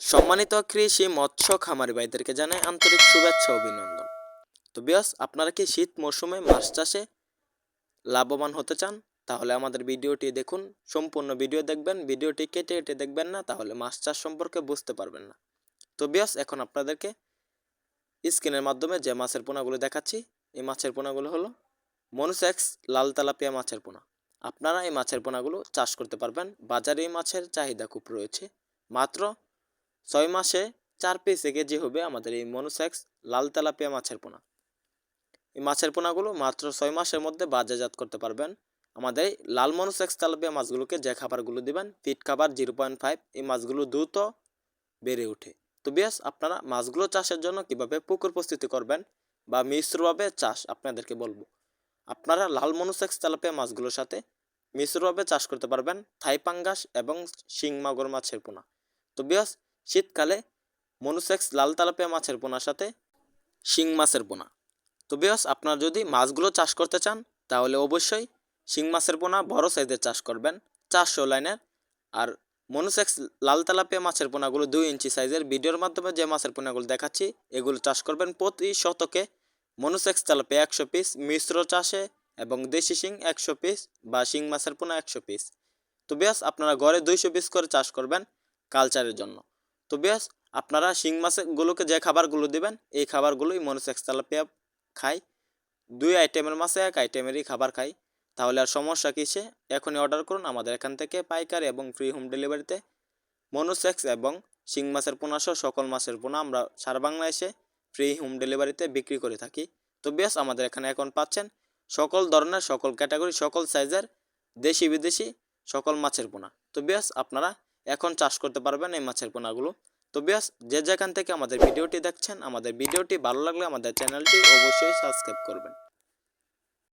সম্মানিত কৃষি মৎস্য খামারি ভাইদেরকে জানাই আন্তরিক শুভেচ্ছা অভিনন্দন। তো বিয়াস আপনারা কি শীত মৌসুমে মাছ চাষে লাভবান হতে চান? তাহলে আমাদের ভিডিওটি দেখুন, সম্পূর্ণ ভিডিও দেখবেন, ভিডিওটি কেটে কেটে দেখবেন না, তাহলে মাছ চাষ সম্পর্কে বুঝতে পারবেন না। তো বিয়াস এখন আপনাদেরকে স্ক্রিনের মাধ্যমে যে মাছের পোনাগুলো দেখাচ্ছি, এই মাছের পোনাগুলো হলো মনুসেক্স লাল তেলাপিয়া মাছের পোনা। আপনারা এই মাছের পোনাগুলো চাষ করতে পারবেন। বাজারে এই মাছের চাহিদা খুব রয়েছে। মাত্র ছয় মাসে চার পিস কেজি হবে আমাদের এই মনুসেক্স লাল তেলাপিয়া মাছের পোনা। এই মাছের পোনাগুলো মাত্র ছয় মাসের মধ্যে বাজারজাত করতে পারবেন। আমাদের লাল মনুসেক্স তেলাপিয়া মাছগুলোকে যে খাবারগুলো দিবেন ফিট খাবার জিরো পয়েন্ট ফাইভ, এই মাছগুলো দ্রুত বেড়ে ওঠে। তো বেশ আপনারা মাছগুলো চাষের জন্য কীভাবে পুকুর প্রস্তুতি করবেন বা মিশ্রভাবে চাষ আপনাদেরকে বলব। আপনারা লাল মনুসেক্স তেলাপিয়া মাছগুলোর সাথে মিশ্রভাবে চাষ করতে পারবেন থাই পাঙ্গাস এবং শিং মাগুর মাছের পোনা। তো বিয়াস শীতকালে মনুসেক্স লাল তেলাপিয়া মাছের পোনার সাথে শিং মাছের পোনা। তো বিয়াস আপনারা যদি মাছগুলো চাষ করতে চান, তাহলে অবশ্যই শিং মাছের পোনা বড় সাইজের চাষ করবেন, চারশো লাইনের। আর মনুসেক্স লাল তেলাপিয়া মাছের পোনাগুলো দুই ইঞ্চি সাইজের। ভিডিওর মাধ্যমে যে মাছের পোনাগুলো দেখাচ্ছি, এগুলো চাষ করবেন প্রতি শতকে। মনুসেক্স তেলাপিয়া একশো পিস, মিশ্র চাষে এবং দেশি শিং একশো পিস বা শিং মাছের পোনা একশো পিস। তো বেশ আপনারা ঘরে দুইশো পিস করে চাষ করবেন কালচারের জন্য। তো বেশ, আপনারা শিং মাছগুলোকে যে খাবারগুলো দিবেন, এই খাবারগুলোই মনুসেক্স তেলাপিয়া খায় দুই আইটেমের মাছে এক আইটেমেরই খাবার খায় তাহলে আর সমস্যা কিসে? এখনই অর্ডার করুন আমাদের এখান থেকে পাইকারি এবং ফ্রি হোম ডেলিভারিতে। মনোসেক্স এবং শিং মাছের পোনাসহ সকল মাছের পোনা আমরা সারা বাংলাদেশে ফ্রি হোম ডেলিভারিতে বিক্রি করে থাকি। তো বেশ, আমাদের এখানে এখন পাচ্ছেন সকল ধরনের, সকল ক্যাটাগরি, সকল সাইজের দেশি বিদেশি সকল মাছের পোনা। তো বেশ, আপনারা এখন চাষ করতে পারবেন এই মাছের পোনাগুলো। তো বেশ যে যেখান থেকে আমাদের ভিডিওটি দেখছেন, আমাদের ভিডিওটি ভালো লাগলে আমাদের চ্যানেলটি অবশ্যই সাবস্ক্রাইব করবেন।